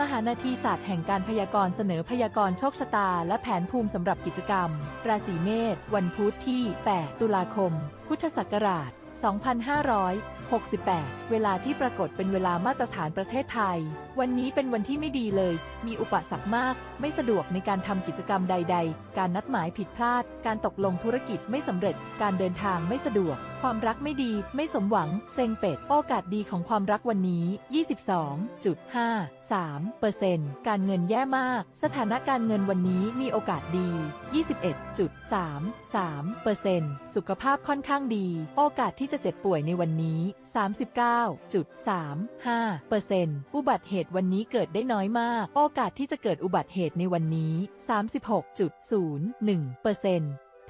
มหานาทีศาสตร์แห่งการพยากรณ์เสนอพยากรณ์โชคชะตา และแผนภูมิสำหรับกิจกรรม ราศีเมษวันพุธที่ 8 ตุลาคม พุทธศักราช 2568 เวลาที่ปรากฏเป็นเวลามาตรฐานประเทศไทย วันนี้เป็นวันที่ไม่ดีเลย มีอุปสรรคมาก ไม่สะดวกในการทำกิจกรรมใด ๆ การนัดหมายผิดพลาด การตกลงธุรกิจไม่สำเร็จ การเดินทางไม่สะดวก ความรักไม่ดี ไม่สมหวัง เซ็งเป็ด โอกาสดีของความรักวันนี้ 22.53เปอร์เซ็นต์การเงินแย่มาก สถานะการเงินวันนี้มีโอกาสดี 21.33เปอร์เซ็นต์สุขภาพค่อนข้างดี โอกาสที่จะเจ็บป่วยในวันนี้ 39.35เปอร์เซ็นต์อุบัติเหตุวันนี้เกิดได้น้อยมาก โอกาสที่จะเกิดอุบัติเหตุในวันนี้ 36.01เปอร์เซ็นต์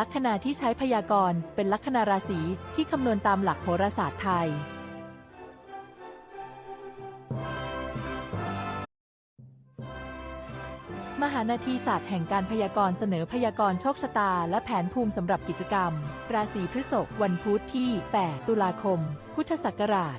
ลัคนาที่ใช้พยากรณ์เป็นลัคนาราศีที่คำนวณตามหลักโหราศาสตร์ไทย มหานาทีศาสตร์แห่งการพยากรณ์เสนอพยากรณ์โชคชะตา และแผนภูมิสำหรับกิจกรรม ราศีพฤษภวันพุธที่ 8 ตุลาคม พุทธศักราช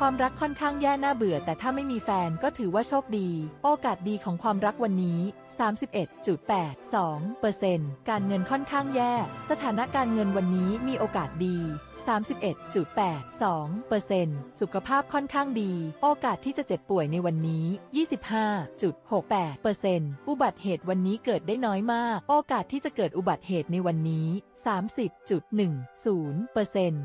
ความรักค่อนข้างแย่น่าเบื่อ แต่ถ้าไม่มีแฟนก็ถือว่าโชคดี โอกาสดีของความรักวันนี้ 31.82เปอร์เซ็นต์การเงินค่อนข้างแย่ สถานะการเงินวันนี้มีโอกาสดี 31.82เปอร์เซ็นต์สุขภาพค่อนข้างดี โอกาสที่จะเจ็บป่วยในวันนี้ 25.68เปอร์เซ็นต์อุบัติเหตุวันนี้เกิดได้น้อยมาก โอกาสที่จะเกิดอุบัติเหตุในวันนี้ 30.10เปอร์เซ็นต์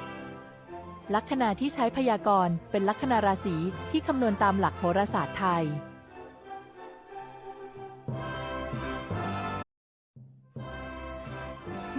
ลัคนาที่ใช้พยากรณ์เป็นลัคนาราศีที่คำนวณตามหลักโหราศาสตร์ไทย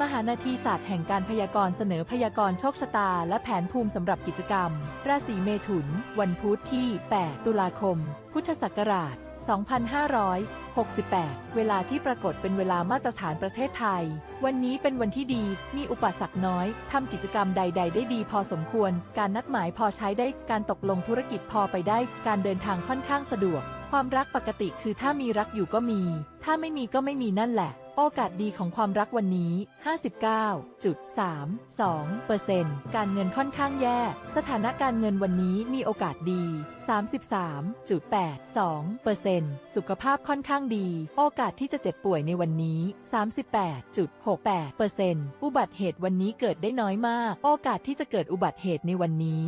มหานาทีศาสตร์แห่งการพยากรณ์เสนอพยากรณ์โชคชะตา และแผนภูมิสำหรับกิจกรรม ราศีเมถุน วันพุธที่ 8 ตุลาคม พุทธศักราช 2568 เวลาที่ปรากฏเป็นเวลามาตรฐานประเทศไทย วันนี้เป็นวันที่ดี มีอุปสรรคน้อย ทำกิจกรรมใด ๆ ได้ดีพอสมควร การนัดหมายพอใช้ได้ การตกลงธุรกิจพอไปได้ การเดินทางค่อนข้างสะดวก ความรักปกติคือถ้ามีรักอยู่ก็มี ถ้าไม่มีก็ไม่มีนั่นแหละ โอกาสดีของความรักวันนี้ 59.32เปอร์เซ็นต์การเงินค่อนข้างแย่ สถานะการเงินวันนี้มีโอกาสดี 33.82เปอร์เซ็นต์สุขภาพค่อนข้างดี โอกาสที่จะเจ็บป่วยในวันนี้ 38.68เปอร์เซ็นต์อุบัติเหตุวันนี้เกิดได้น้อยมาก โอกาสที่จะเกิดอุบัติเหตุในวันนี้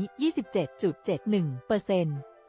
27.71เปอร์เซ็นต์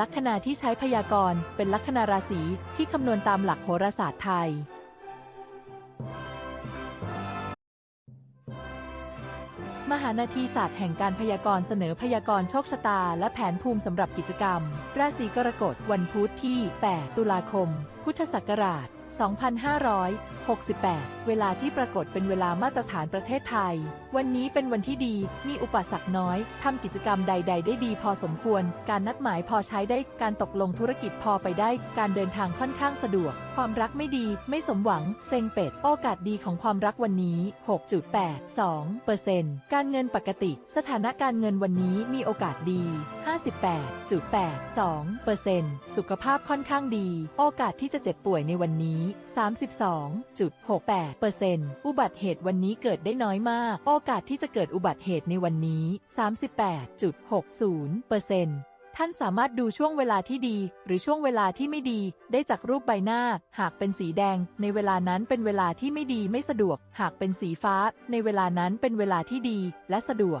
ลัคนาที่ใช้พยากรณ์เป็นลัคนาราศีที่คำนวณตามหลักโหราศาสตร์ไทย มหานาทีศาสตร์แห่งการพยากรณ์เสนอพยากรณ์โชคชะตา และแผนภูมิสำหรับกิจกรรม ราศีกรกฎวันพุธที่ 8 ตุลาคม พุทธศักราช 2568 68 เวลาที่ปรากฏเป็นเวลามาตรฐานประเทศไทย วันนี้เป็นวันที่ดี มีอุปสรรคน้อย ทำกิจกรรมใด ๆ ได้ดีพอสมควร การนัดหมายพอใช้ได้ การตกลงธุรกิจพอไปได้ การเดินทางค่อนข้างสะดวก ความรักไม่ดี ไม่สมหวัง เซ็งเป็ด โอกาสดีของความรักวันนี้ 6.82%การเงินปกติ สถานะการเงินวันนี้มีโอกาสดี 58.82%สุขภาพค่อนข้างดี โอกาสที่จะเจ็บป่วยในวันนี้32.68%อุบัติเหตุวันนี้เกิดได้น้อยมาก โอกาสที่จะเกิดอุบัติเหตุในวันนี้ 38.60%ท่านสามารถดูช่วงเวลาที่ดี หรือช่วงเวลาที่ไม่ดี ได้จากรูปใบหน้า หากเป็นสีแดง ในเวลานั้นเป็นเวลาที่ไม่ดีไม่สะดวก หากเป็นสีฟ้า ในเวลานั้นเป็นเวลาที่ดี และสะดวก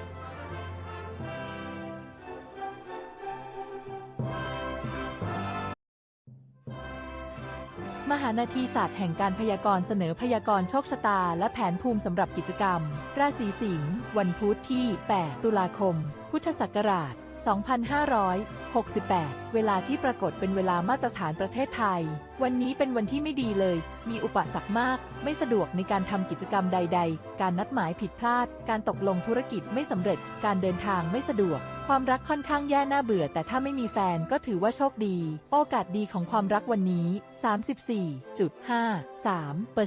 มหานาทีศาสตร์แห่งการพยากรณ์เสนอพยากรณ์โชคชะตา และแผนภูมิสำหรับกิจกรรม ราศีสิงห์วันพุธที่ 8 ตุลาคม พุทธศักราช 2568 เวลาที่ปรากฏเป็นเวลามาตรฐานประเทศไทย วันนี้เป็นวันที่ไม่ดีเลย มีอุปสรรคมาก ไม่สะดวกในการทำกิจกรรมใด ๆ การนัดหมายผิดพลาด การตกลงธุรกิจไม่สำเร็จ การเดินทางไม่สะดวก ความรักค่อนข้างแย่น่าเบื่อ แต่ถ้าไม่มีแฟนก็ถือว่าโชคดี โอกาสดีของความรักวันนี้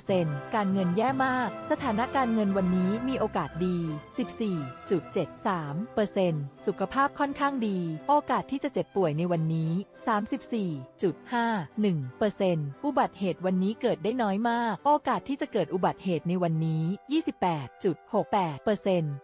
34.53%การเงินแย่มาก สถานะการเงินวันนี้มีโอกาสดี 14.73%สุขภาพค่อนข้างดี โอกาสที่จะเจ็บป่วยในวันนี้ 34.51%อุบัติเหตุวันนี้เกิดได้น้อยมาก โอกาสที่จะเกิดอุบัติเหตุในวันนี้ 28.68%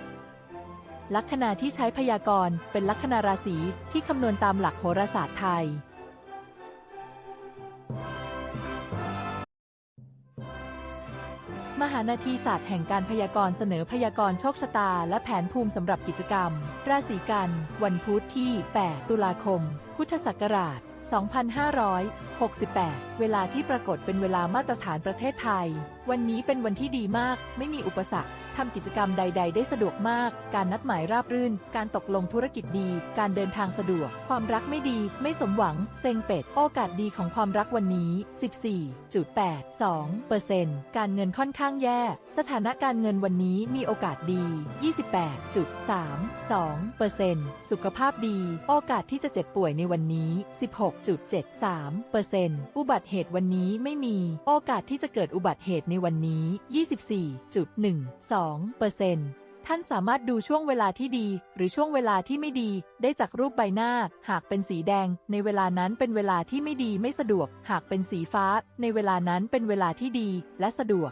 ลัคนาที่ใช้พยากรณ์เป็นลัคนาราศีที่คำนวณตามหลักโหราศาสตร์ไทย มหานาทีศาสตร์แห่งการพยากรณ์เสนอพยากรณ์โชคชะตา และแผนภูมิสำหรับกิจกรรม ราศีกัน วันพุธที่ 8 ตุลาคม พุทธศักราช 2500 68 เวลาที่ปรากฏเป็นเวลามาตรฐานประเทศไทย วันนี้เป็นวันที่ดีมาก ไม่มีอุปสรรคทำกิจกรรมใด ๆ ได้สะดวกมาก การนัดหมายราบรื่น การตกลงธุรกิจดี การเดินทางสะดวก ความรักไม่ดี ไม่สมหวัง เซ็งเป็ด โอกาสดีของความรักวันนี้ 14.82%การเงินค่อนข้างแย่ สถานะการเงินวันนี้มีโอกาสดี 28.32%สุขภาพดี โอกาสที่จะเจ็บป่วยในวันนี้ 16.73%อุอุบัติเหตุวันนี้ไม่มี โอกาสที่จะเกิดอุบัติเหตุในวันนี้ 24.12%ท่านสามารถดูช่วงเวลาที่ดี หรือช่วงเวลาที่ไม่ดี ได้จากรูปใบหน้า หากเป็นสีแดง ในเวลานั้นเป็นเวลาที่ไม่ดีไม่สะดวก หากเป็นสีฟ้า ในเวลานั้นเป็นเวลาที่ดี และสะดวก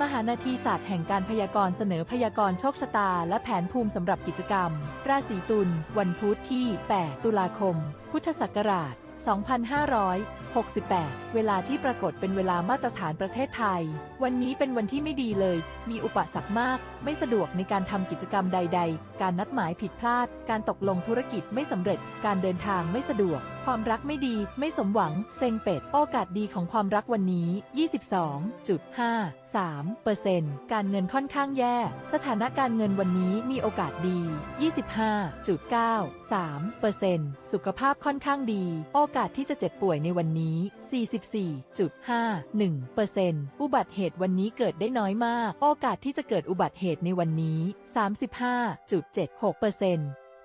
มหานาทีศาสตร์แห่งการพยากรณ์เสนอพยากรณ์โชคชะตา และแผนภูมิสำหรับกิจกรรม ราศีตุลวันพุธที่ 8 ตุลาคม พุทธศักราช 2568 เวลาที่ปรากฏเป็นเวลามาตรฐานประเทศไทย วันนี้เป็นวันที่ไม่ดีเลย มีอุปสรรคมาก ไม่สะดวกในการทำกิจกรรมใด ๆ การนัดหมายผิดพลาด การตกลงธุรกิจไม่สำเร็จ การเดินทางไม่สะดวกความรักไม่ดีไม่สมหวัง เซ็งเป็ด โอกาสดีของความรักวันนี้ 22.53%การเงินค่อนข้างแย่ สถานะการเงินวันนี้มีโอกาสดี 25.93%สุขภาพค่อนข้างดี โอกาสที่จะเจ็บป่วยในวันนี้ 44.51%อุบัติเหตุวันนี้เกิดได้น้อยมาก โอกาสที่จะเกิดอุบัติเหตุในวันนี้ 35.76%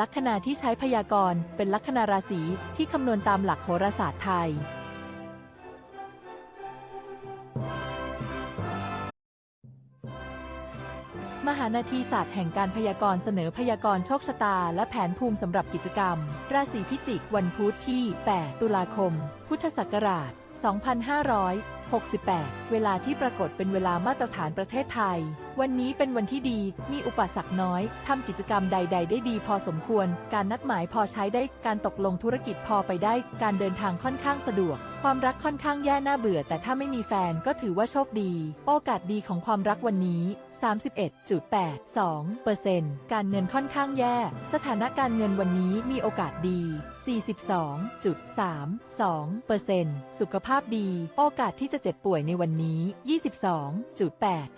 ลัคนาที่ใช้พยากรณ์เป็นลัคนาราศีที่คำนวณตามหลักโหราศาสตร์ไทย มหานาทีศาสตร์แห่งการพยากรณ์เสนอพยากรณ์โชคชะตา และแผนภูมิสำหรับกิจกรรม ราศีพิจิกวันพุธที่ 8 ตุลาคม พุทธศักราช 2568 เวลาที่ปรากฏเป็นเวลามาตรฐานประเทศไทย วันนี้เป็นวันที่ดี มีอุปสรรคน้อย ทำกิจกรรมใด ๆ ได้ดีพอสมควร การนัดหมายพอใช้ได้ การตกลงธุรกิจพอไปได้ การเดินทางค่อนข้างสะดวกความรักค่อนข้างแย่น่าเบื่อ แต่ถ้าไม่มีแฟนก็ถือว่าโชคดี โอกาสดีของความรักวันนี้ 31.82%การเงินค่อนข้างแย่ สถานะการเงินวันนี้มีโอกาสดี 42.32%สุขภาพดี โอกาสที่จะเจ็บป่วยในวันนี้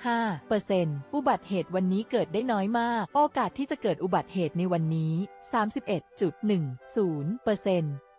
22.85%อุบัติเหตุวันนี้เกิดได้น้อยมาก โอกาสที่จะเกิดอุบัติเหตุในวันนี้ 31.10%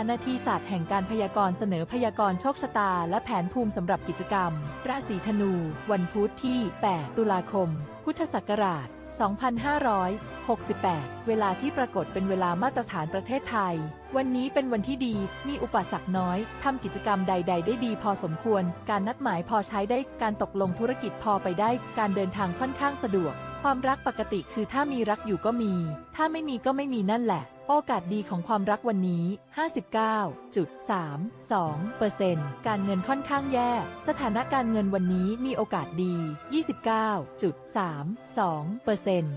านาทีศาสตร์แห่งการพยากรณ์เสนอพยากรณ์โชคชะตา และแผนภูมิสำหรับกิจกรรม ราศีธนู วันพุธที่ 8 ตุลาคม พุทธศักราช 2568 เวลาที่ปรากฏเป็นเวลามาตรฐานประเทศไทย วันนี้เป็นวันที่ดี มีอุปสรรคน้อย ทำกิจกรรมใด ๆ ได้ดีพอสมควร การนัดหมายพอใช้ได้ การตกลงธุรกิจพอไปได้ การเดินทางค่อนข้างสะดวก ความรักปกติคือถ้ามีรักอยู่ก็มี ถ้าไม่มีก็ไม่มีนั่นแหละ โอกาสดีของความรักวันนี้ 59.32%การเงินค่อนข้างแย่ สถานะการเงินวันนี้มีโอกาสดี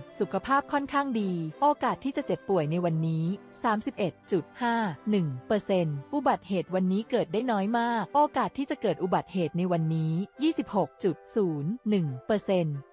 29.32%สุขภาพค่อนข้างดี โอกาสที่จะเจ็บป่วยในวันนี้ 31.51%อุบัติเหตุวันนี้เกิดได้น้อยมาก โอกาสที่จะเกิดอุบัติเหตุในวันนี้ 26.01%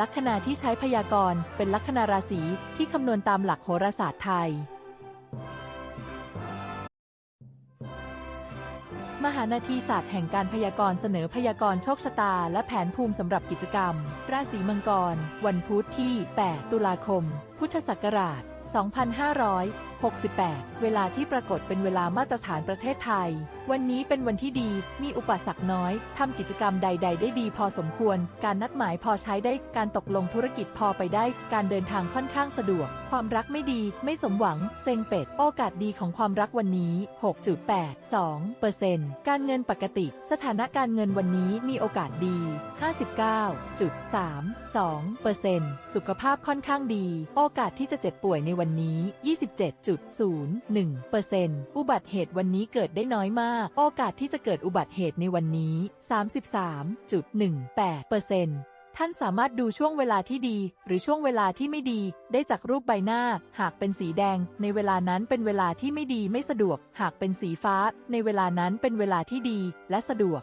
ลัคนาที่ใช้พยากรณ์เป็นลัคนาราศีที่คำนวณตามหลักโหราศาสตร์ไทย มหานาทีศาสตร์แห่งการพยากรณ์เสนอพยากรณ์โชคชะตา และแผนภูมิสำหรับกิจกรรม ราศีมังกร วันพุธที่ 8 ตุลาคม พุทธศักราช 2500 68 เวลาที่ปรากฏเป็นเวลามาตรฐานประเทศไทย วันนี้เป็นวันที่ดี มีอุปสรรคน้อย ทำกิจกรรมใด ๆ ได้ดีพอสมควร การนัดหมายพอใช้ได้ การตกลงธุรกิจพอไปได้ การเดินทางค่อนข้างสะดวก ความรักไม่ดี ไม่สมหวัง เซ็งเป็ด โอกาสดีของความรักวันนี้ 6.82%การเงินปกติ สถานะการเงินวันนี้มีโอกาสดี 59.32%สุขภาพค่อนข้างดี โอกาสที่จะเจ็บป่วยในวันนี้27.01%อุบัติเหตุวันนี้เกิดได้น้อยมาก โอกาสที่จะเกิดอุบัติเหตุในวันนี้ 33.18%ท่านสามารถดูช่วงเวลาที่ดี หรือช่วงเวลาที่ไม่ดี ได้จากรูปใบหน้า หากเป็นสีแดง ในเวลานั้นเป็นเวลาที่ไม่ดีไม่สะดวก หากเป็นสีฟ้า ในเวลานั้นเป็นเวลาที่ดี และสะดวก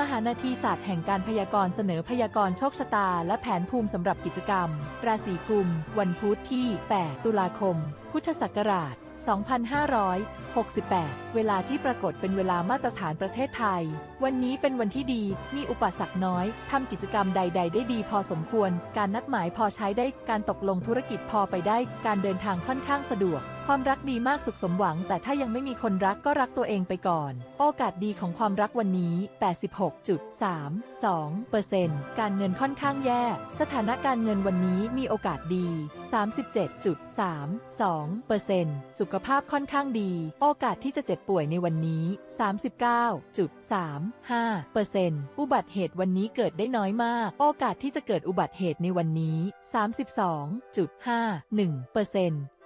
มหานาทีศาสตร์แห่งการพยากรณ์เสนอพยากรณ์โชคชะตา และแผนภูมิสำหรับกิจกรรม ราศีกุม วันพุธที่ 8 ตุลาคม พุทธศักราช 2568 เวลาที่ปรากฏเป็นเวลามาตรฐานประเทศไทย วันนี้เป็นวันที่ดี มีอุปสรรคน้อย ทำกิจกรรมใด ๆ ได้ดีพอสมควร การนัดหมายพอใช้ได้ การตกลงธุรกิจพอไปได้ การเดินทางค่อนข้างสะดวก ความรักดีมากสุขสมหวัง แต่ถ้ายังไม่มีคนรักก็รักตัวเองไปก่อน โอกาสดีของความรักวันนี้ 86.32%การเงินค่อนข้างแย่ สถานะการเงินวันนี้มีโอกาสดี 37.32%สุขภาพค่อนข้างดี โอกาสที่จะเจ็บป่วยในวันนี้ 39.35%อุบัติเหตุวันนี้เกิดได้น้อยมาก โอกาสที่จะเกิดอุบัติเหตุในวันนี้ 32.51%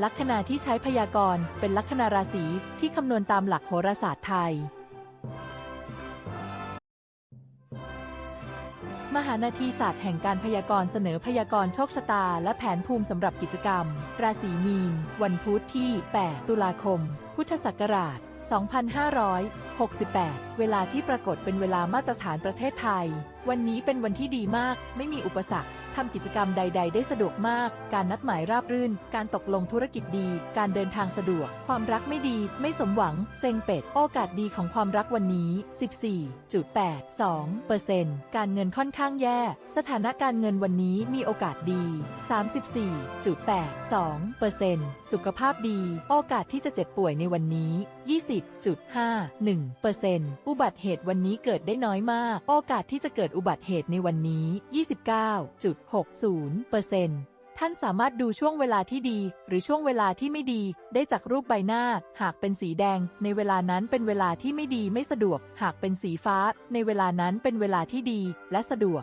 ลัคนาที่ใช้พยากรณ์เป็นลัคนาราศีที่คำนวณตามหลักโหราศาสตร์ไทย มหานาทีศาสตร์แห่งการพยากรณ์เสนอพยากรณ์โชคชะตา และแผนภูมิสำหรับกิจกรรม ราศีมีน วันพุธที่ 8 ตุลาคม พุทธศักราช 2568 เวลาที่ปรากฏเป็นเวลามาตรฐานประเทศไทย วันนี้เป็นวันที่ดีมาก ไม่มีอุปสรรค ทำกิจกรรมใด ๆ ได้สะดวกมาก การนัดหมายราบรื่น การตกลงธุรกิจดี การเดินทางสะดวก ความรักไม่ดี ไม่สมหวัง เซ็งเป็ด โอกาสดีของความรักวันนี้ 14.82%การเงินค่อนข้างแย่ สถานะการเงินวันนี้มีโอกาสดี 34.82%สุขภาพดี โอกาสที่จะเจ็บป่วยในวันนี้20.51%อุบัติเหตุวันนี้เกิดได้น้อยมาก โอกาสที่จะเกิดอุบัติเหตุในวันนี้ 29.60%ท่านสามารถดูช่วงเวลาที่ดี หรือช่วงเวลาที่ไม่ดี ได้จากรูปใบหน้า หากเป็นสีแดง ในเวลานั้นเป็นเวลาที่ไม่ดีไม่สะดวก หากเป็นสีฟ้า ในเวลานั้นเป็นเวลาที่ดี และสะดวก